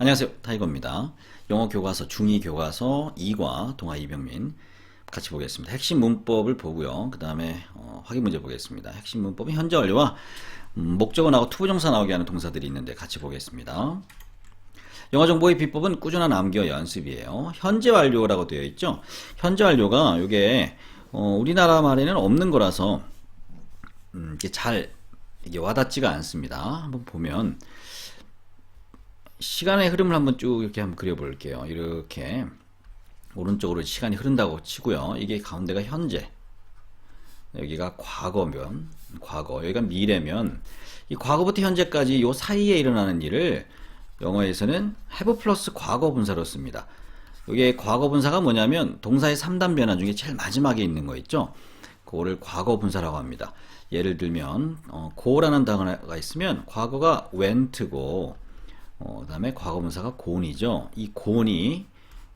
안녕하세요. 타이거입니다. 영어 교과서 중2 교과서 2과 동아 이병민 같이 보겠습니다. 핵심 문법을 보고요. 그 다음에 어, 확인 문제 보겠습니다. 핵심 문법은 현재 완료와 음, 목적어 나오고 투부정사 나오게 하는 동사들이 있는데 같이 보겠습니다. 영어 정보의 비법은 꾸준한 암기와 연습이에요. 현재 완료라고 되어 있죠. 현재 완료가 이게 어, 우리나라 말에는 없는 거라서 음, 이게 잘 이게 와닿지가 않습니다. 한번 보면 시간의 흐름을 한번 쭉 이렇게 한번 그려볼게요. 이렇게 오른쪽으로 시간이 흐른다고 치고요. 이게 가운데가 현재, 여기가 과거면 과거, 여기가 미래면 이 과거부터 현재까지 요 사이에 일어나는 일을 영어에서는 have 플러스 과거 분사로 씁니다. 이게 과거 분사가 뭐냐면 동사의 3단 변화 중에 제일 마지막에 있는 거 있죠. 그거를 과거 분사라고 합니다. 예를 들면 어, go라는 단어가 있으면 과거가 went고 어, 그다음에 과거 분사가 gone이죠. 이 gone이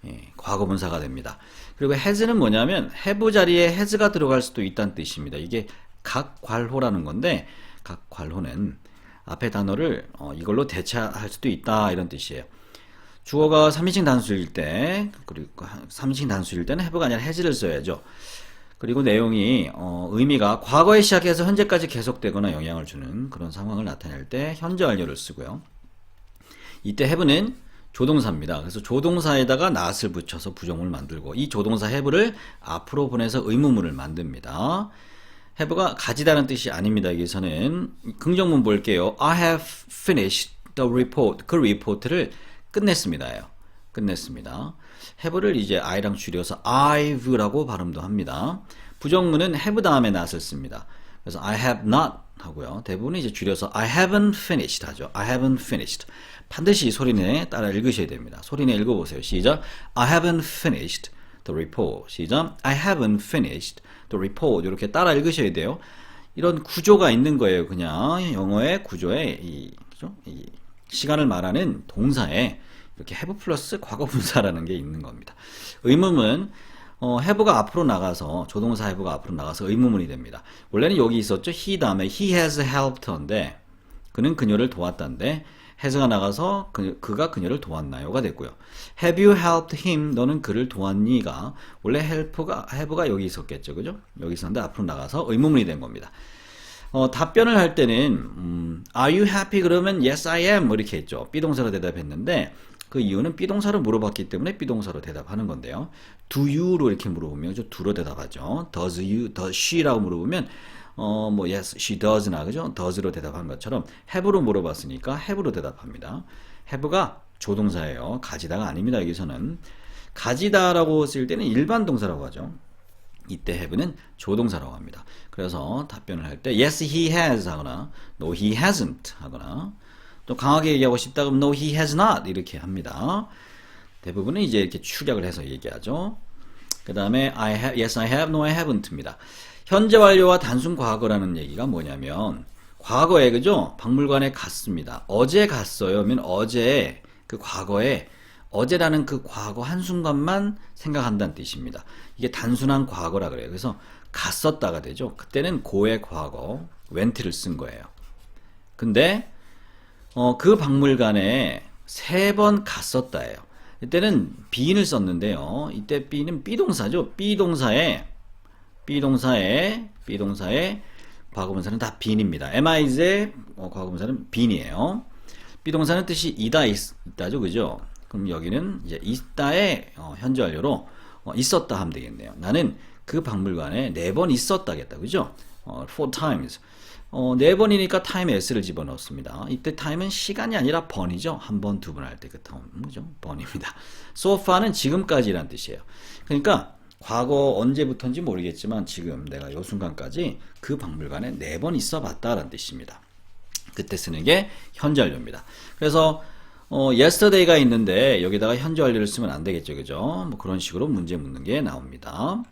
예, 과거 분사가 됩니다. 그리고 has는 뭐냐면 have 자리에 has가 들어갈 수도 있다는 뜻입니다. 이게 각괄호라는 건데 각괄호는 앞에 단어를 어, 이걸로 대체할 수도 있다 이런 뜻이에요. 주어가 3인칭 단수일 때 그리고 3인칭 단수일 때는 have가 아니라 has를 써야죠. 그리고 내용이 어, 의미가 과거에 시작해서 현재까지 계속되거나 영향을 주는 그런 상황을 나타낼 때 현재 완료를 쓰고요. 이때 have는 조동사입니다. 그래서 조동사에다가 not을 붙여서 부정을 만들고 이 조동사 have를 앞으로 보내서 의문문을 만듭니다. have가 가지다는 뜻이 아닙니다. 여기서는 긍정문 볼게요. I have finished the report. 그 리포트를 끝냈습니다예요. 끝냈습니다. have를 이제 I랑 줄여서 I've라고 발음도 합니다. 부정문은 have 다음에 not을 씁니다. 그래서 I have not 하고요. 대부분 이제 줄여서 I haven't finished 하죠. I haven't finished. 반드시 소리내 따라 읽으셔야 됩니다. 소리내 읽어보세요. 시작. I haven't finished the report. 시작. I haven't finished the report. 이렇게 따라 읽으셔야 돼요. 이런 구조가 있는 거예요. 그냥 영어의 구조에 이, 그죠? 이 시간을 말하는 동사에 이렇게 have 플러스 과거 분사라는 게 있는 겁니다. 의문은 어, have가 앞으로 나가서 조동사 have가 앞으로 나가서 의문문이 됩니다. 원래는 여기 있었죠. he 다음에 he has helped her인데 그는 그녀를 도왔다인데 has가 나가서 그, 그가 그녀를 도왔나요가 됐고요. Have you helped him? 너는 그를 도왔니가 원래 help가 have가 여기 있었겠죠, 그죠? 여기 있었는데 앞으로 나가서 의문문이 된 겁니다. 어, 답변을 할 때는 음, Are you happy? 그러면 Yes, I am 뭐 이렇게 했죠. 비동사로 대답했는데 그 이유는 비동사로 물어봤기 때문에 비동사로 대답하는 건데요. Do you로 이렇게 물어보면 저 do로 대답하죠. Does you, does she라고 물어보면 어, 뭐, yes, she does나, 그죠? does로 대답한 것처럼 have로 물어봤으니까 have로 대답합니다. have가 조동사예요. 가지다가 아닙니다. 여기서는. 가지다라고 쓸 때는 일반 동사라고 하죠. 이때 have는 조동사라고 합니다. 그래서 답변을 할 때 yes, he has 하거나 no, he hasn't 하거나 또 강하게 얘기하고 싶다 그러면 no, he has not 이렇게 합니다. 대부분은 이제 이렇게 축약을 해서 얘기하죠. 그 다음에 I have, yes, I have, no, I haven't입니다. 현재 완료와 단순 과거라는 얘기가 뭐냐면 과거에 그죠? 박물관에 갔습니다. 어제 갔어요면 어제 그 과거에 어제라는 그 과거 한 순간만 생각한다는 뜻입니다. 이게 단순한 과거라 그래요. 그래서 갔었다가 되죠. 그때는 고의 과거 went를 쓴 거예요. 근데 어, 그 박물관에 세 번 갔었다예요. 이때는 be인을 썼는데요. 이때 be는 비동사죠. 비동사에 비동사에 비동사에 과거분사는 다 be인입니다. amis의 어, 과거분사는 be인이에요. 비동사는 뜻이 이다 있, 다죠 그죠? 그럼 여기는 이제 있다의 어, 현재 완료로 어, 있었다 하면 되겠네요. 나는 그 박물관에 네 번 있었다겠다. 그죠? 어, four times. 어, 네 번이니까 타임에 s를 집어넣습니다. 이때 타임은 시간이 아니라 번이죠. 한 번, 두 번 할 때그 타임이죠. 번입니다. so far는 지금까지란 뜻이에요. 그러니까 과거 언제부터인지 모르겠지만 지금 내가 요 순간까지 그 박물관에 네 번 있어 봤다라는 뜻입니다. 그때 쓰는 게 현재 완료입니다. 그래서 어, yesterday가 있는데 여기다가 현재 완료를 쓰면 안 되겠죠. 그죠? 뭐 그런 식으로 문제 묻는 게 나옵니다.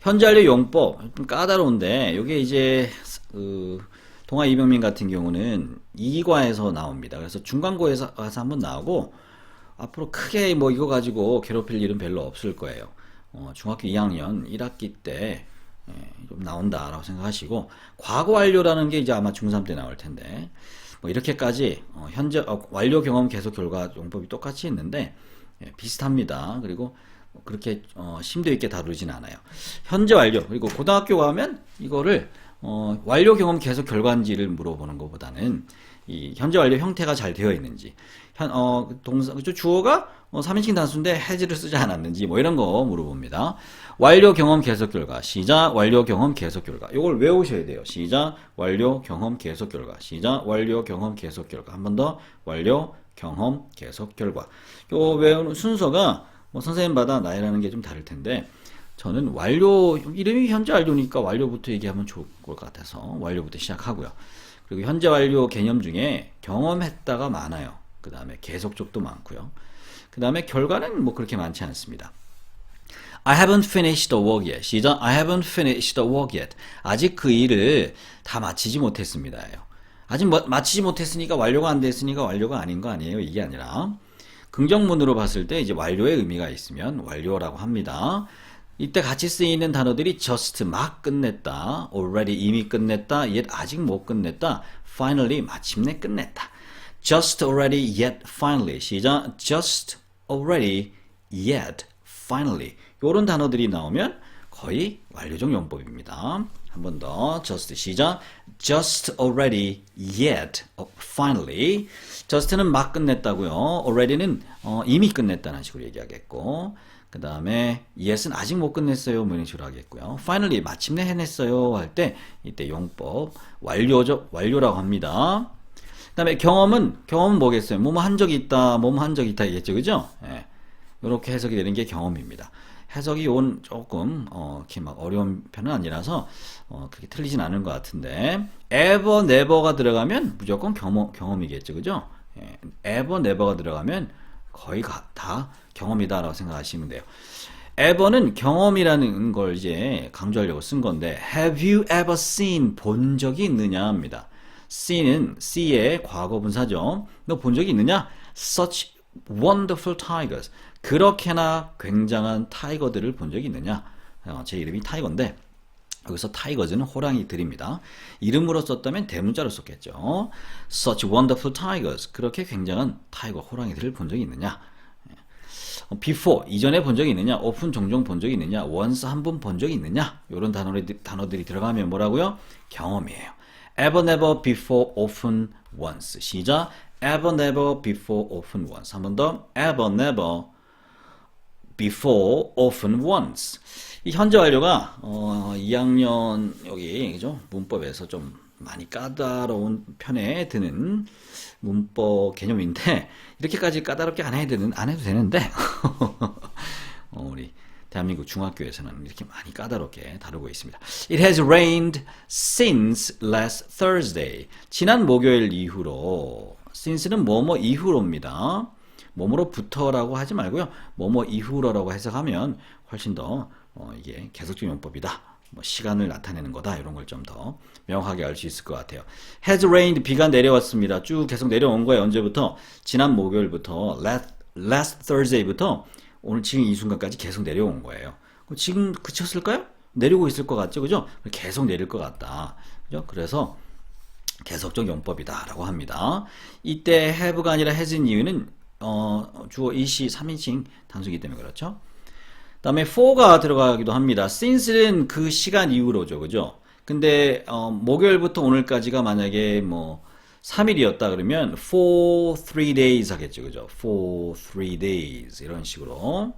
현재 완료 용법 좀 까다로운데 이게 이제 그 동아 이병민 같은 경우는 2과에서 나옵니다. 그래서 중간고에서 한번 나오고 앞으로 크게 뭐 이거 가지고 괴롭힐 일은 별로 없을 거예요. 어, 중학교 2학년 1학기 때 예, 좀 나온다라고 생각하시고 과거 완료라는 게 이제 아마 중3 때 나올 텐데 뭐 이렇게까지 어, 현재 어, 완료 경험 계속 결과 용법이 똑같이 있는데 예, 비슷합니다. 그리고 그렇게 어, 심도 있게 다루진 않아요. 현재 완료 그리고 고등학교 가면 이거를 어, 완료 경험 계속 결과인지를 물어보는 것보다는 이 현재 완료 형태가 잘 되어 있는지 현, 어, 동사, 그죠? 주어가 어, 3인칭 단수인데 has를 쓰지 않았는지 뭐 이런 거 물어봅니다. 완료 경험 계속 결과 시작 완료 경험 계속 결과 이걸 외우셔야 돼요. 시작 완료 경험 계속 결과 시작 완료 경험 계속 결과 한 번 더 완료 경험 계속 결과 요 외우는 순서가 뭐 선생님마다 나이라는 게 좀 다를 텐데 저는 완료 이름이 현재 완료니까 완료부터 얘기하면 좋을 것 같아서 완료부터 시작하고요. 그리고 현재 완료 개념 중에 경험했다가 많아요. 그 다음에 계속적도 많고요. 그 다음에 결과는 뭐 그렇게 많지 않습니다. I haven't finished the work yet. I haven't finished the work yet. 아직 그 일을 다 마치지 못했습니다예요. 아직 뭐, 마치지 못했으니까 완료가 안 됐으니까 완료가 아닌 거 아니에요. 이게 아니라 긍정문으로 봤을 때 이제 완료의 의미가 있으면 완료라고 합니다. 이때 같이 쓰이는 단어들이 just 막 끝냈다, already 이미 끝냈다, yet 아직 못 끝냈다, finally 마침내 끝냈다. just already, yet finally. 시작. just already, yet finally. 요런 단어들이 나오면 거의 완료적 용법입니다. 한 번 더. just 시작. just already, yet finally. just는 막 끝냈다고요. already는 어, 이미 끝냈다는 식으로 얘기하겠고. 그 다음에 yes은 아직 못 끝냈어요. 뭐 이런 식으로 하겠고요. finally 마침내 해냈어요. 할 때 이때 용법 완료죠. 완료라고 합니다. 그 다음에 경험은 경험은 뭐겠어요? 뭐뭐 한 적이 있다, 뭐뭐 한 적이 있다 이겠죠, 그죠? 예. 이렇게 해석이 되는 게 경험입니다. 해석이 온 조금 어, 이렇게 막 어려운 편은 아니라서 어, 그렇게 틀리진 않은 것 같은데 ever, never가 들어가면 무조건 경험 경험이겠죠, 그죠? 예. ever, never가 들어가면 거의 다 경험이다라고 생각하시면 돼요. ever는 경험이라는 걸 이제 강조하려고 쓴 건데 have you ever seen 본 적이 있느냐입니다. see는 see의 과거 분사죠. 너 본 적이 있느냐? such wonderful tigers. 그렇게나 굉장한 타이거들을 본 적이 있느냐? 어, 제 이름이 타이거인데 여기서 타이거즈는 호랑이들입니다. 이름으로 썼다면 대문자로 썼겠죠. Such wonderful tigers. 그렇게 굉장한 타이거 호랑이들을 본 적이 있느냐? 어, before 이전에 본 적이 있느냐? often 종종 본 적이 있느냐? once 한 번 본 적이 있느냐? 이런 단어들이, 단어들이 들어가면 뭐라고요? 경험이에요. ever never before often once 시작 ever never before often once 한 번 더 ever never before often once 이 현재 완료가 어, 2학년 여기 그죠 문법에서 좀 많이 까다로운 편에 드는 문법 개념인데 이렇게까지 까다롭게 안 해도 되는 안 해도 되는데 어, 우리 대한민국 중학교에서는 이렇게 많이 까다롭게 다루고 있습니다. It has rained since last Thursday. 지난 목요일 이후로 since는 뭐뭐 이후로입니다. 뭐뭐로부터라고 하지 말고요. 뭐뭐 이후로라고 해석하면 훨씬 더 어, 이게 계속적 용법이다. 뭐 시간을 나타내는 거다. 이런 걸 좀 더 명확하게 알 수 있을 것 같아요. has rained 비가 내려왔습니다. 쭉 계속 내려온 거예요. 언제부터? 지난 목요일부터 last, last Thursday부터 오늘 지금 이 순간까지 계속 내려온 거예요. 지금 그쳤을까요? 내리고 있을 것 같죠, 그죠? 계속 내릴 것 같다. 그죠? 그래서 계속적 용법이다라고 합니다. 이때 have가 아니라 has인 이유는 어, 주어 이시 3인칭 단수이기 때문에 그렇죠. 다음에 for가 들어가기도 합니다. since는 그 시간 이후로죠, 그죠? 근데 어, 목요일부터 오늘까지가 만약에 뭐 3일이었다 그러면 for three days 하겠죠. 그죠? for three days 이런 식으로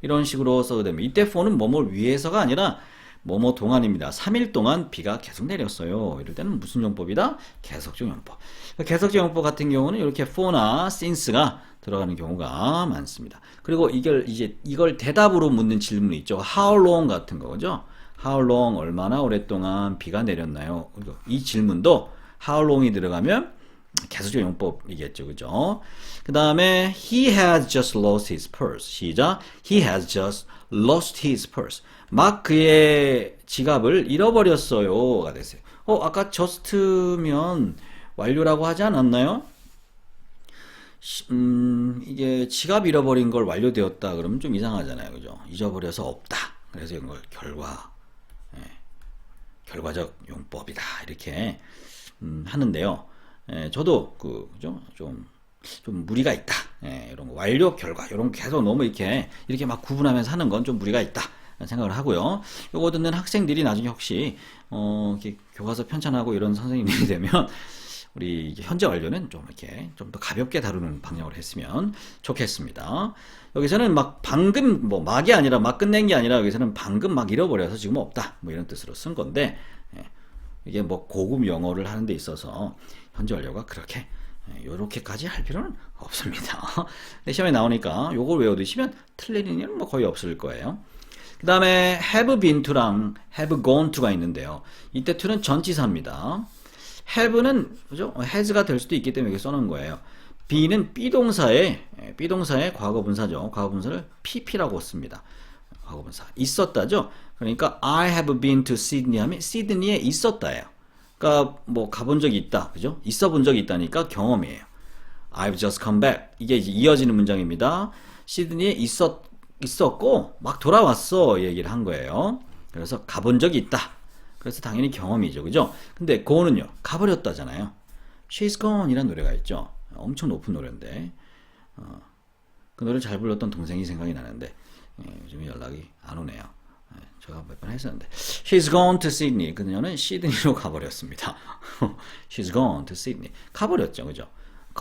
이런 식으로 써도 됩니다. 이때 for는 뭐뭘 위해서가 아니라 뭐뭐 동안입니다. 3일 동안 비가 계속 내렸어요. 이럴 때는 무슨 용법이다? 계속적 용법. 계속적 용법 같은 경우는 이렇게 for나 since가 들어가는 경우가 많습니다. 그리고 이걸 이제 이걸 대답으로 묻는 질문이 있죠. How long 같은 거죠. How long 얼마나 오랫동안 비가 내렸나요? 이 질문도 how long이 들어가면 계속적 용법이겠죠. 그죠? 그 다음에 he has just lost his purse. 시작. he has just lost his purse. 막 그의 지갑을 잃어버렸어요가 됐어요. 어, 아까 just면 완료라고 하지 않았나요? 음, 이게 지갑 잃어버린 걸 완료되었다 그러면 좀 이상하잖아요. 그죠? 잊어버려서 없다. 그래서 이걸 결과, 예, 결과적 용법이다. 이렇게 음, 하는데요. 예, 저도 그 그죠? 좀, 좀 무리가 있다. 예, 이런 거 완료 결과 이런 거 계속 너무 이렇게 이렇게 막 구분하면서 하는 건 좀 무리가 있다. 생각을 하고요. 요거 듣는 학생들이 나중에 혹시 어, 교과서 편찬하고 이런 선생님들이 되면 우리 현재 완료는 좀 이렇게 좀 더 가볍게 다루는 방향으로 했으면 좋겠습니다. 여기서는 막 방금 뭐 막이 아니라 막 끝낸 게 아니라 여기서는 방금 막 잃어버려서 지금 없다. 뭐 이런 뜻으로 쓴 건데 예, 이게 뭐 고급 영어를 하는 데 있어서 현재 완료가 그렇게 이렇게까지 할 필요는 없습니다. 시험에 나오니까 요걸 외워두시면 틀린 일은 뭐 거의 없을 거예요. 그 다음에 have been to랑 have gone to가 있는데요. 이때 to는 전치사입니다. Have는 그죠? has가 될 수도 있기 때문에 이렇게 써놓은 거예요. be는 비동사의 비동사의 과거 분사죠. 과거 분사를 pp라고 씁니다. 과거 분사 있었다죠. 그러니까 I have been to Sydney 하면 시드니에 있었다예요. 그러니까 뭐 가본 적이 있다, 그죠? 있어 본 적이 있다니까 경험이에요. I've just come back. 이게 이어지는 문장입니다. 시드니에 있었 있었고 막 돌아왔어 얘기를 한 거예요. 그래서 가본 적이 있다. 그래서 당연히 경험이죠, 그죠? 근데 go는요 가버렸다잖아요. She's Gone이라는 노래가 있죠. 엄청 높은 노래인데 어, 그 노래 잘 불렀던 동생이 생각이 나는데 예, 요즘 연락이 안 오네요. 예, 제가 몇 번 했었는데 She's gone to Sydney. 그녀는 시드니로 가버렸습니다. She's gone to Sydney. 가버렸죠, 그죠?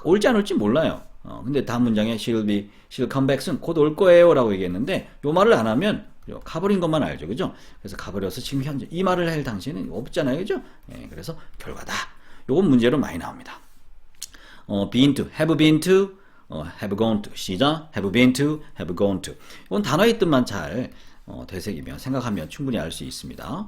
올지 안 올지 몰라요. 어, 근데 다음 문장에 she'll be, she'll come back은 곧 올 거예요라고 얘기했는데 요 말을 안 하면 가버린 것만 알죠, 그죠? 그래서 가버려서 지금 현재 이 말을 할 당시에는 없잖아요, 그죠? 예, 그래서 결과다. 요건 문제로 많이 나옵니다. 어, been to, have been to, 어, have gone to. 시작. have been to, have gone to. 이건 단어의 뜻만 잘 어, 되새기면 생각하면 충분히 알 수 있습니다.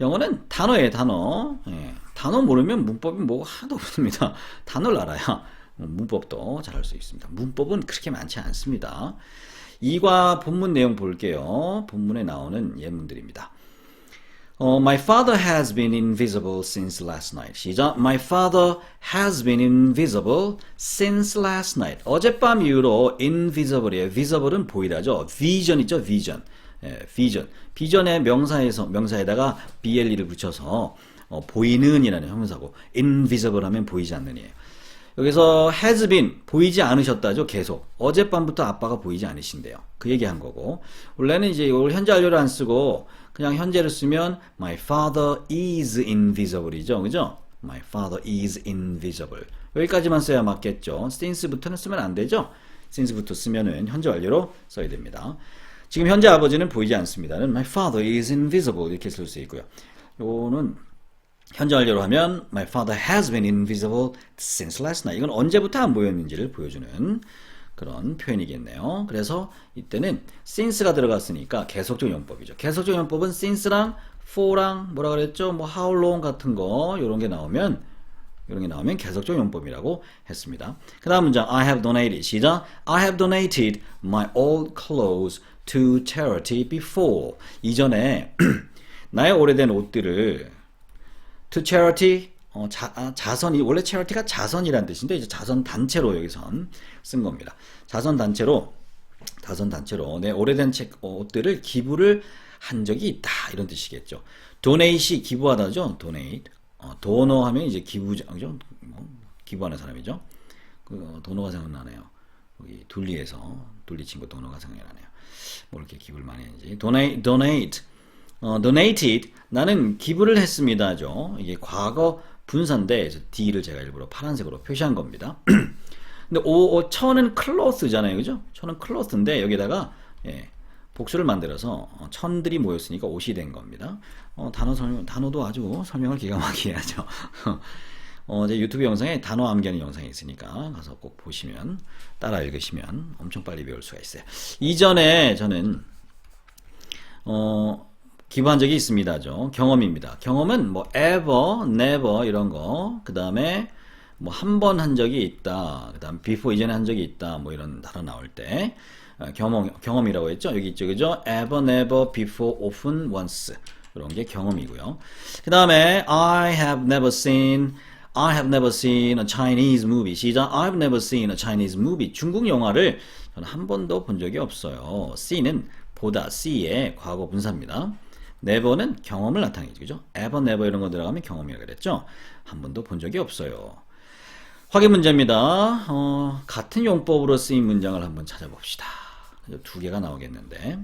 영어는 단어예요, 단어. 예, 단어 모르면 문법이 뭐가 하나도 없습니다. 단어를 알아야 문법도 잘 할 수 있습니다. 문법은 그렇게 많지 않습니다. 이과 본문 내용 볼게요. 본문에 나오는 예문들입니다. 어, my father has been invisible since last night. 시작. My father has been invisible since last night. 어젯밤 이후로 invisible이에요. visible은 보이다죠. vision이죠, vision. 예, vision. vision의 명사에서 명사에다가 bl를 붙여서 어, 보이는이라는 형용사고 invisible 하면 보이지 않는이에요. 여기서 has been 보이지 않으셨다죠 계속. 어젯밤부터 아빠가 보이지 않으신대요. 그 얘기한 거고. 원래는 이제 이걸 현재 완료를 안 쓰고 그냥 현재를 쓰면 my father is invisible이죠. 그죠? my father is invisible. 여기까지만 써야 맞겠죠. since부터는 쓰면 안 되죠? since부터 쓰면은 현재 완료로 써야 됩니다. 지금 현재 아버지는 보이지 않습니다는 my father is invisible 이렇게 쓸 수 있고요. 요거는 현재 완료로 하면 My father has been invisible since last night. 이건 언제부터 안 보였는지를 보여주는 그런 표현이겠네요. 그래서 이때는 since가 들어갔으니까 계속적 용법이죠. 계속적 용법은 since랑 for랑 뭐라 그랬죠? 뭐 how long 같은 거 이런 게 나오면 이런 게 나오면 계속적 용법이라고 했습니다. 그 다음 문장 I have donated 시작 I have donated my old clothes to charity before 이전에 나의 오래된 옷들을 to charity 어, 자, 아, 자선이 원래 charity가 자선이란 뜻인데 이제 자선 단체로 여기선 쓴 겁니다. 자선 단체로 자선 단체로 내 오래된 책 어, 옷들을 기부를 한 적이 있다 이런 뜻이겠죠. donate이 기부하다죠. donate. 어, 도너 하면 이제 기부자죠. 뭐, 기부하는 사람이죠. 그 어, 도너가 생각나네요. 여기 둘리에서 둘리 친구 도너가 생각나네요. 뭐 이렇게 기부를 많이 했는지. donate, donate. 어, donated 나는 기부를 했습니다죠. 이게 과거 분사인데 D를 제가 일부러 파란색으로 표시한 겁니다. 근데 오, 오 천은 클로스잖아요, 그죠? 천은 클로스인데 여기다가 예, 복수를 만들어서 어, 천들이 모였으니까 옷이 된 겁니다. 어, 단어 설명, 단어도 아주 설명을 기가 막히게 하죠. 어, 제 유튜브 영상에 단어 암기하는 영상이 있으니까 가서 꼭 보시면 따라 읽으시면 엄청 빨리 배울 수가 있어요. 이전에 저는 어, 기부한 적이 있습니다죠. 경험입니다. 경험은 뭐 ever, never 이런 거. 그 다음에 뭐 한 번 한 적이 있다. 그 다음 before 이전에 한 적이 있다. 뭐 이런 단어 나올 때 어, 경험 경험이라고 했죠. 여기 있죠, 그죠? ever, never, before, often, once 이런 게 경험이고요. 그 다음에 I have never seen I have never seen a Chinese movie. 시작. I've never seen a Chinese movie. 중국 영화를 저는 한 번도 본 적이 없어요. see는 보다, see의 과거 분사입니다. Never는 경험을 나타내죠. 그죠? ever, never 이런 거 들어가면 경험이라고 그랬죠? 한 번도 본 적이 없어요. 확인 문제입니다. 어, 같은 용법으로 쓰인 문장을 한번 찾아봅시다. 두 개가 나오겠는데.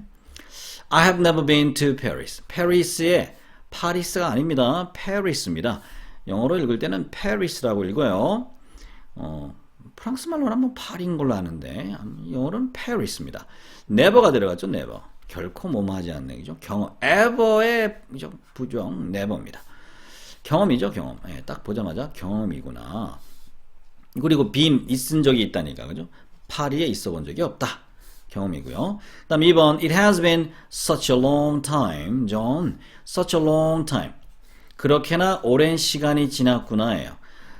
I have never been to Paris. 페리스의 파리스가 아닙니다. 페리스입니다. 영어로 읽을 때는 페리스라고 읽어요. 어, 프랑스 말로는 뭐 파리인 걸로 아는데 영어로는 페리스입니다. never가 들어갔죠. never. 결코 뭐뭐 하지 않는 얘기죠. 경험. ever의 부정 never입니다. 경험이죠. 경험. 예, 딱 보자마자 경험이구나. 그리고 빔 있은 적이 있다니까 그죠? 파리에 있어 본 적이 없다. 경험이고요. 그 다음 2번 It has been such a long time, John. Such a long time. 그렇게나 오랜 시간이 지났구나예요.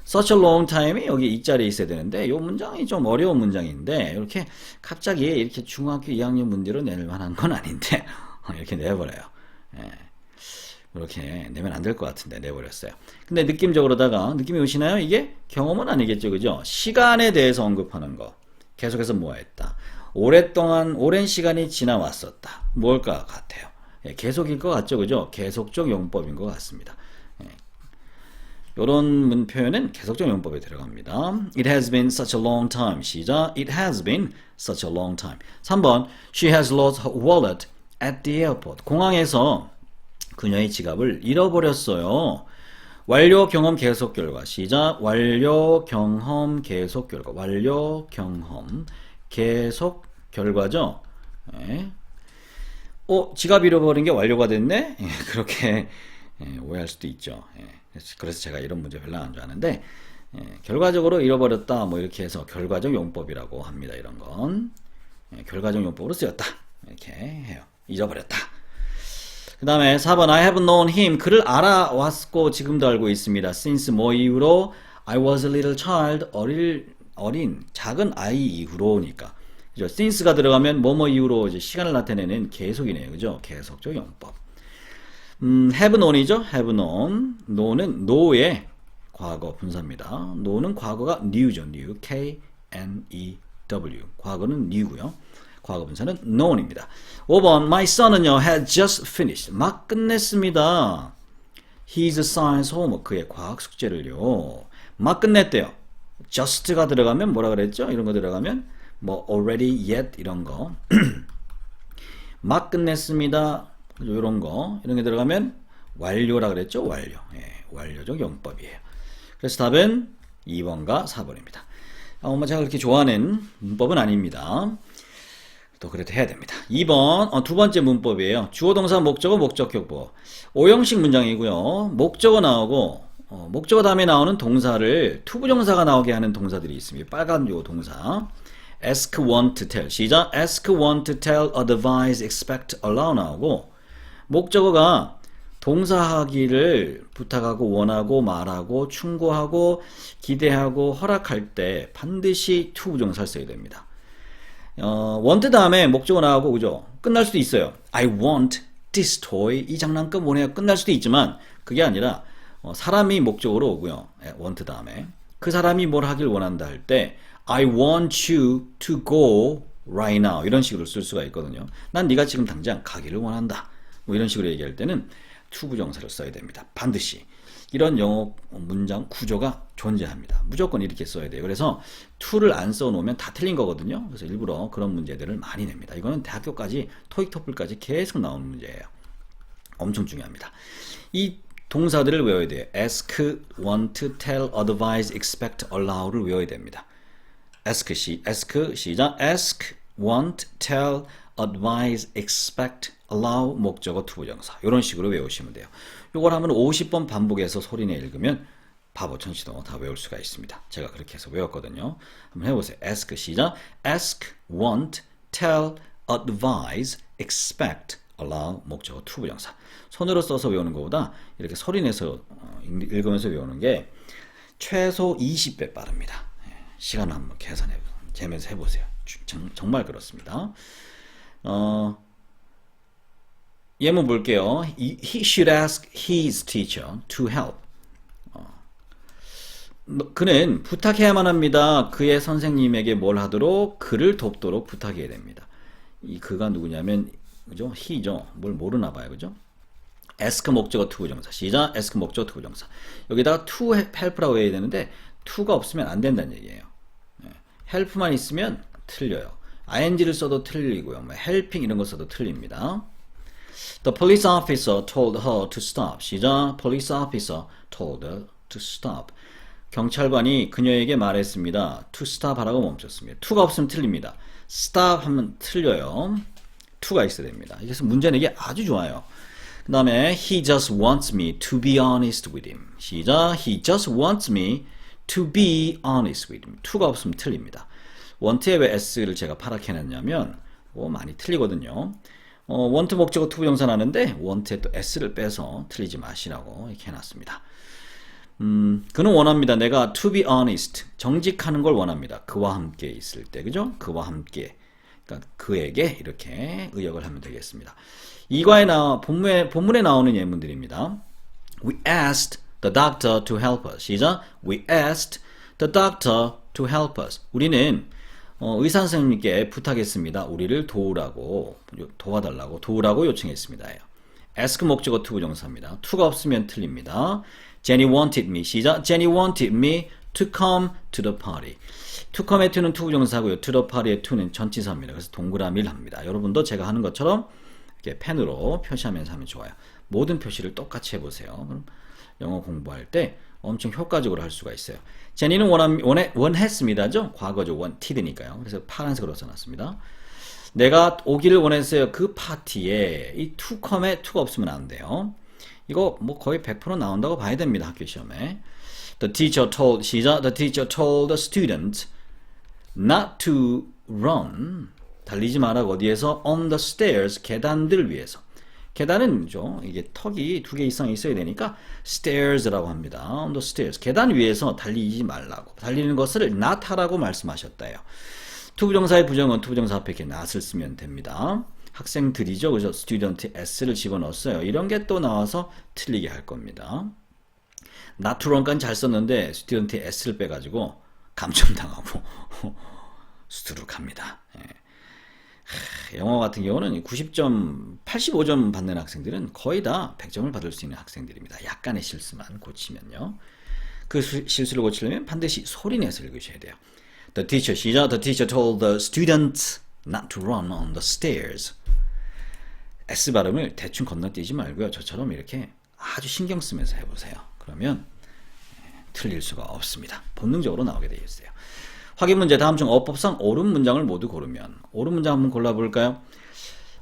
Such a long time이 여기 이 자리에 있어야 되는데 이 문장이 좀 어려운 문장인데 이렇게 갑자기 이렇게 중학교 2학년 문제로 낼 만한 건 아닌데 이렇게 내버려요. 예. 이렇게 내면 안 될 것 같은데 내버렸어요. 근데 느낌적으로다가 느낌이 오시나요? 이게 경험은 아니겠죠, 그죠? 시간에 대해서 언급하는 거. 계속해서 뭐했다. 오랫동안 오랜 시간이 지나왔었다. 뭘까 같아요. 예, 계속일 것 같죠, 그죠? 계속적 용법인 것 같습니다. 예. 이런 문 표현은 계속적 용법에 들어갑니다. It has been such a long time. 시작. It has been such a long time. 3번. She has lost her wallet at the airport. 공항에서 그녀의 지갑을 잃어버렸어요. 완료 경험 계속 결과. 시작. 완료 경험 계속 결과. 완료 경험 계속 결과죠. 예. 어, 지갑 잃어버린 게 완료가 됐네? 예, 그렇게 예, 오해할 수도 있죠. 예, 그래서 제가 이런 문제 별로 안 좋아하는데 예, 결과적으로 잃어버렸다 뭐 이렇게 해서 결과적 용법이라고 합니다. 이런 건 예, 결과적 용법으로 쓰였다 이렇게 해요. 잊어버렸다. 그 다음에 4번 I have known him 그를 알아왔고 지금도 알고 있습니다. since 뭐 이후로 I was a little child 어릴 어린 작은 아이 이후로니까 그죠? since가 들어가면 뭐뭐 이후로 이제 시간을 나타내는 계속이네요. 그죠? 계속적 용법. 음, have known이죠? have known. know는 know의 과거 분사입니다. know는 과거가 new죠. new. K N E W. 과거는 new고요. 과거 분사는 known입니다. 5번 my son은요 had just finished. 막 끝냈습니다. his science homework. 그의 과학 숙제를요. 막 끝냈대요. just가 들어가면 뭐라 그랬죠? 이런 거 들어가면 뭐 already, yet 이런 거. 막 끝냈습니다. 이런 거. 이런 게 들어가면 완료라 그랬죠? 완료. 예, 완료적 용법이에요. 그래서 답은 2번과 4번입니다. 아, 엄마 제가 그렇게 좋아하는 문법은 아닙니다. 또 그래도 해야 됩니다. 2번 어, 두 번째 문법이에요. 주어 동사 목적어 목적격보. 오형식 문장이고요. 목적어 나오고 어, 목적어 다음에 나오는 동사를 투부정사가 나오게 하는 동사들이 있습니다. 빨간 요 동사. ask, want, tell. 시작. ask, want, tell, advise, expect, allow 나오고 목적어가 동사하기를 부탁하고 원하고 말하고 충고하고 기대하고 허락할 때 반드시 투부정사를 써야 됩니다. 어, want 다음에 목적어 나오고 그죠? 끝날 수도 있어요. I want this toy. 이 장난감 원해요. 끝날 수도 있지만 그게 아니라 어, 사람이 목적으로 오고요. want 다음에 그 사람이 뭘 하길 원한다 할 때 I want you to go right now 이런 식으로 쓸 수가 있거든요. 난 네가 지금 당장 가기를 원한다. 뭐 이런 식으로 얘기할 때는 투부정사를 써야 됩니다. 반드시. 이런 영어 문장 구조가 존재합니다. 무조건 이렇게 써야 돼요. 그래서 to를 안 써놓으면 다 틀린 거거든요. 그래서 일부러 그런 문제들을 많이 냅니다. 이거는 대학교까지 토익 토플까지 계속 나오는 문제예요. 엄청 중요합니다. 이 동사들을 외워야 돼요. ask, want, tell, advise, expect, allow를 외워야 됩니다. ask 시, ask 시작, ask, want, tell, advise, expect, allow 목적어 투부정사 이런 식으로 외우시면 돼요. 이걸 하면 50번 반복해서 소리내 읽으면 바보 천시도 다 외울 수가 있습니다. 제가 그렇게 해서 외웠거든요. 한번 해보세요. ask 시작, ask, want, tell, advise, expect, allow 목적어 투부정사 손으로 써서 외우는 것보다 이렇게 소리내서 읽으면서 외우는 게 최소 20배 빠릅니다. 시간을 한번 계산해 재면서 해보세요. 정말 그렇습니다. 어, 예문 볼게요. He should ask his teacher to help. 어, 그는 부탁해야만 합니다. 그의 선생님에게 뭘 하도록 그를 돕도록 부탁해야 됩니다. 이 그가 누구냐면 그죠? he죠. 뭘 모르나 봐요. 그죠? ask 목적어 투부정사. 시작. ask 목적어 투부정사. 여기다가 to help라고 해야 되는데 to가 없으면 안 된다는 얘기예요. 예. help만 있으면 틀려요. Ing를 써도 틀리고요. 뭐 helping 이런 거 써도 틀립니다. The police officer told her to stop. 시작. Police officer told her to stop. 경찰관이 그녀에게 말했습니다. To stop 하라고 멈췄습니다. to가 없으면 틀립니다. stop 하면 틀려요. to가 있어야 됩니다. 그래서 문제 내기 아주 좋아요. 그 다음에 he just wants me to be honest with him. 시작. He just wants me to be honest with him. to가 없으면 틀립니다. 원트에 왜 s를 제가 파랗게 해놨냐면 어, 많이 틀리거든요. 어, 원트 목적어 투부 정사 나는데 원트에 또 s를 빼서 틀리지 마시라고 이렇게 해놨습니다. 음, 그는 원합니다. 내가 to be honest, 정직하는 걸 원합니다. 그와 함께 있을 때, 그죠? 그와 함께. 그러니까 그에게 이렇게 의역을 하면 되겠습니다. 이과에 나 본문에 본문에 나오는 예문들입니다. We asked the doctor to help us. 시작. We asked the doctor to help us. 우리는 어, 의사 선생님께 부탁했습니다. 우리를 도우라고 요- 도와달라고 도우라고 요청했습니다. ask 목적어 투부 정사입니다. to가 없으면 틀립니다. Jenny wanted me. 시작. Jenny wanted me to come to the party. to come의 to는 투부 정사고요. to the party의 to는 전치사입니다. 그래서 동그라미를 합니다. 여러분도 제가 하는 것처럼 이렇게 펜으로 표시하면서 하면 좋아요. 모든 표시를 똑같이 해보세요. 그럼 영어 공부할 때 엄청 효과적으로 할 수가 있어요. 제니는 원함, 원해, 원했습니다죠? 과거죠. wanted니까요. 그래서 파란색으로 써놨습니다. 내가 오기를 원했어요. 그 파티에 이 come에 to가 없으면 안 돼요. 이거 뭐 거의 100% 나온다고 봐야 됩니다. 학교 시험에. The teacher told 시작. The teacher told the student not to run 달리지 마라고 어디에서 on the stairs 계단들 위에서 계단은 죠 이게 턱이 두 개 이상 있어야 되니까 stairs라고 합니다. On the stairs. 계단 위에서 달리지 말라고. 달리는 것을 not 하라고 말씀하셨다요. 투부정사의 부정은 투부정사 앞에 이렇게 not을 쓰면 됩니다. 학생들이죠. 그죠 student s를 집어넣었어요. 이런 게 또 나와서 틀리게 할 겁니다. not to run까지 잘 썼는데 student s를 빼가지고 감점당하고 수두룩합니다. 예. 하, 영어 같은 경우는 90점, 85점 받는 학생들은 거의 다 100점을 받을 수 있는 학생들입니다. 약간의 실수만 고치면요. 그 수- 실수를 고치려면 반드시 소리 내서 읽으셔야 돼요. The teacher, 시작. The teacher told the students not to run on the stairs. S 발음을 대충 건너뛰지 말고요. 저처럼 이렇게 아주 신경 쓰면서 해보세요. 그러면 틀릴 수가 없습니다. 본능적으로 나오게 되어 있어요. 확인 문제 다음 중 어법상 옳은 문장을 모두 고르면 옳은 문장 한번 골라볼까요?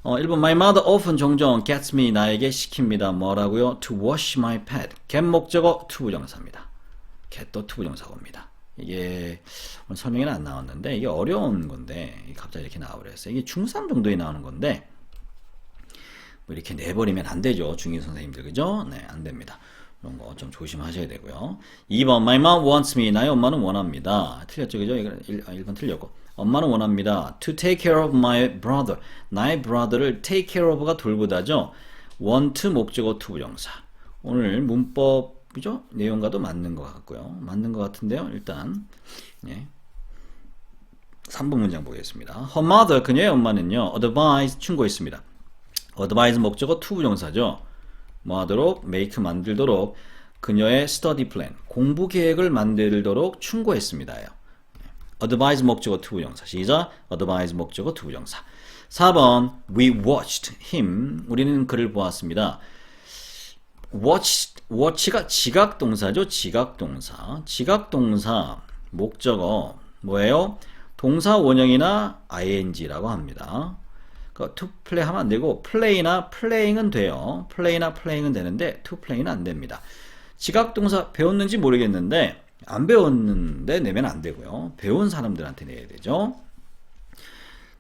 어, 1번 My mother often 종종 gets me 나에게 시킵니다. 뭐라고요? To wash my pet. get 목적어 투부정사입니다. get도 투부정사입니다. 이게 오늘 설명에는 안 나왔는데 이게 어려운 건데 갑자기 이렇게 나와버렸어요. 이게 중3 정도에 나오는 건데 뭐 이렇게 내버리면 안 되죠. 중인 선생님들 그죠? 네, 안 됩니다. 이런 거 좀 조심하셔야 되고요. 2번 My mom wants me. 나의 엄마는 원합니다. 틀렸죠, 그죠? 이거 1, 번 틀렸고. 엄마는 원합니다. To take care of my brother. 나의 brother를 take care of가 돌보다죠. want 목적어 투부정사. 오늘 문법이죠? 내용과도 맞는 것 같고요. 맞는 것 같은데요. 일단 예. 3번 문장 보겠습니다. Her mother, 그녀의 엄마는요. advise, 충고했습니다. advise 목적어 투부정사죠. 뭐 하도록 make 만들도록 그녀의 study plan 공부 계획을 만들도록 충고했습니다요. advise 목적어 투부정사 시작 advise 목적어 투부정사 4번 we watched him 우리는 그를 보았습니다. watch watch가 지각 동사죠. 지각 동사. 지각 동사 목적어 뭐예요? 동사 원형이나 ing라고 합니다. 그 to play 하면 안 되고 play나 playing은 돼요. play나 playing은 되는데 to play는 안 됩니다. 지각 동사 배웠는지 모르겠는데 안 배웠는데 내면 안 되고요. 배운 사람들한테 내야 되죠.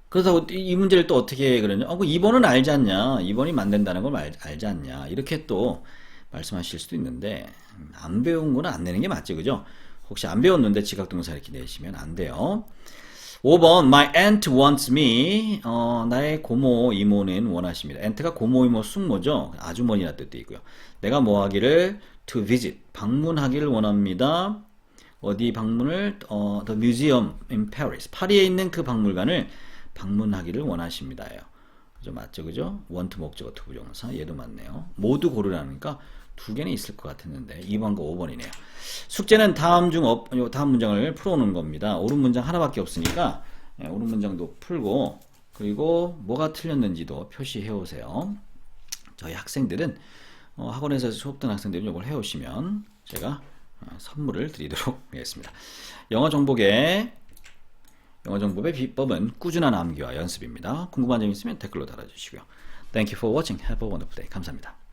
그래서 이 문제를 또 어떻게 그러냐? 어, 그 2번은 알지 않냐? 2번이 만든다는 걸 알, 알지 않냐? 이렇게 또 말씀하실 수도 있는데 음, 안 배운 거는 안 내는 게 맞죠, 그죠? 혹시 안 배웠는데 지각동사 이렇게 내시면 안 돼요. 5번 My aunt wants me. 어, 나의 고모 이모는 원하십니다. aunt가 고모 이모 숙모죠. 아주머니라 뜻도 있고요. 내가 뭐 하기를 to visit 방문하기를 원합니다. 어디 방문을 어, the museum in Paris 파리에 있는 그 박물관을 방문하기를 원하십니다요. 그죠 맞죠 그죠? want 목적어 투부정사 얘도 맞네요. 모두 고르라니까 두 개는 있을 것 같았는데 2번과 5번이네요. 숙제는 다음 중 업, 요 다음 문장을 풀어오는 겁니다. 옳은 문장 하나밖에 없으니까 예, 옳은 문장도 풀고 그리고 뭐가 틀렸는지도 표시해 오세요. 저희 학생들은 어, 학원에서 수업된 학생들은 이걸 해 오시면 제가 어, 선물을 드리도록 하겠습니다. 영어 정복의 영어 정복의 비법은 꾸준한 암기와 연습입니다. 궁금한 점 있으면 댓글로 달아주시고요. Thank you for watching. Have a wonderful day. 감사합니다.